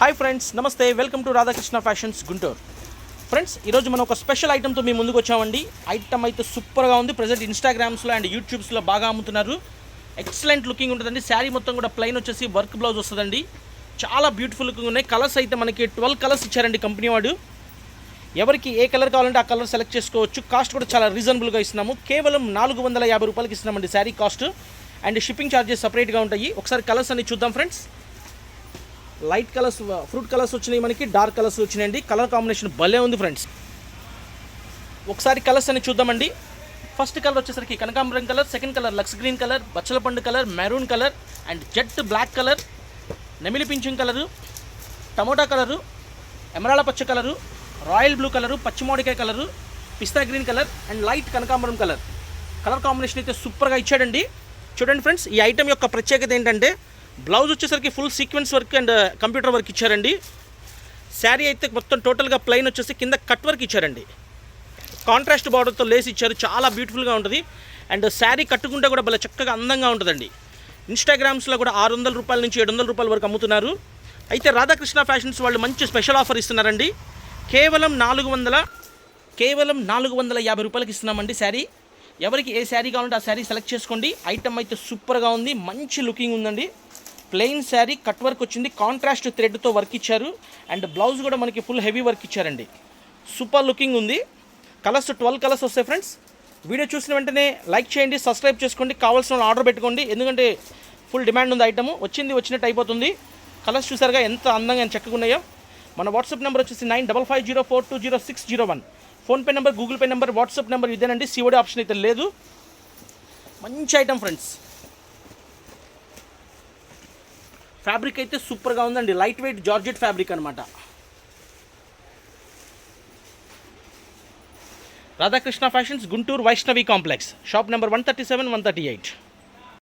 Hi friends namaste welcome to Radhakrishna fashions Guntur friends ఈరోజు మనం ఒక స్పెషల్ ఐటమ్తో మీ ముందుకు వచ్చామండి. ఐటమ్ అయితే సూపర్గా ఉంది. ప్రజెంట్ ఇన్స్టాగ్రామ్స్లో అండ్ యూట్యూబ్స్లో బాగా అమ్ముతున్నారు. ఎక్సలెంట్ లుకింగ్ ఉంటుందండి. శారీ మొత్తం కూడా ప్లెయిన్ వచ్చేసి వర్క్ బ్లౌజ్ వస్తుందండి. చాలా బ్యూటిఫుల్ లుకింగ్ ఉన్నాయి. కలర్స్ అయితే మనకి ట్వెల్వ్ కలర్స్ ఇచ్చారండి కంపెనీ వాడు. ఎవరికి ఏ కలర్ కావాలంటే ఆ కలర్ సెలెక్ట్ చేసుకోవచ్చు. కాస్ట్ కూడా చాలా రీజనబుల్గా ఇస్తున్నాము. కేవలం నాలుగు వందల యాభై రూపాయలకి ఇస్తున్నామండి sari cost and shipping charges సపరేట్గా ఉంటాయి. ఒకసారి కలర్స్ అన్ని చూద్దాం friends light colours fruit colours వచ్చినాయి మనకి డార్క్ కలర్స్ వచ్చినాయండి. కలర్ కాంబినేషన్ భలే ఉంది ఫ్రెండ్స్. ఒకసారి కలర్స్ అని చూద్దామండి. ఫస్ట్ కలర్ వచ్చేసరికి కనకాంబరం colour second colour lux green colour బచ్చలపండు colour maroon colour and jet black colour నెమిలి పింఛం కలరు టమోటా కలరు ఎమరాల పచ్చ కలరు రాయల్ బ్లూ కలరు పచ్చిమామిడికాయ colour pista green colour and light కనకాంబరం కలర్. కలర్ కాంబినేషన్ అయితే సూపర్గా ఇచ్చాడండి. చూడండి ఫ్రెండ్స్ ఈ ఐటెం యొక్క ప్రత్యేకత ఏంటంటే బ్లౌజ్ వచ్చేసరికి full sequence work and computer work ఇచ్చారండి. శారీ అయితే మొత్తం టోటల్గా ప్లెయిన్ వచ్చేసి కింద కట్ వర్క్ ఇచ్చారండి. కాంట్రాస్ట్ బార్డర్తో లేస్ ఇచ్చారు చాలా బ్యూటిఫుల్గా ఉంటుంది. అండ్ శారీ కట్టుకుంటే కూడా భలే చక్కగా అందంగా ఉంటుందండి. ఇన్స్టాగ్రామ్స్లో కూడా ఆరు వందల రూపాయల నుంచి ఏడు వందల రూపాయల వరకు అమ్ముతున్నారు. అయితే రాధాకృష్ణ ఫ్యాషన్స్ వాళ్ళు మంచి స్పెషల్ ఆఫర్ ఇస్తున్నారండి. కేవలం నాలుగు వందల కేవలం నాలుగు వందల యాభై రూపాయలకి ఇస్తున్నామండి శారీ. ఎవరికి ఏ శారీ కావాలంటే ఆ శారీ సెలెక్ట్ చేసుకోండి. ఐటమ్ అయితే సూపర్గా ఉంది మంచి లుకింగ్ ఉందండి. ప్లెయిన్ శారీ కట్ వర్క్ వచ్చింది. కాంట్రాస్ట్ థ్రెడ్తో వర్క్ ఇచ్చారు. అండ్ బ్లౌజ్ కూడా మనకి ఫుల్ హెవీ వర్క్ ఇచ్చారండి. సూపర్ లుకింగ్ ఉంది. కలర్స్ ట్వెల్వ్ కలర్స్ వస్తాయి ఫ్రెండ్స్. వీడియో చూసిన వెంటనే లైక్ చేయండి సబ్స్క్రైబ్ చేసుకోండి. కావాల్సిన ఆర్డర్ పెట్టుకోండి. ఎందుకంటే ఫుల్ డిమాండ్ ఉంది ఐటమ్. వచ్చింది వచ్చినట్టు అయిపోతుంది. కలర్స్ చూసారుగా ఎంత అందంగా ఎంత చక్కగా ఉన్నాయో. మన వాట్సాప్ నెంబర్ వచ్చేసి nine double five zero four two zero six zero one. PhonePe number Google Pay number WhatsApp number ఇదేనండి. సిఓడి ఆప్షన్ అయితే లేదు. మంచి ఐటమ్ ఫ్రెండ్స్. ఫ్యాబ్రిక్ అయితే సూపర్గా ఉందండి. లైట్ వెయిట్ జార్జెట్ ఫ్యాబ్రిక్ అనమాట Radhakrishna fashions Guntur Vaishnavi complex. Shop number one thirty seven one thirty eight.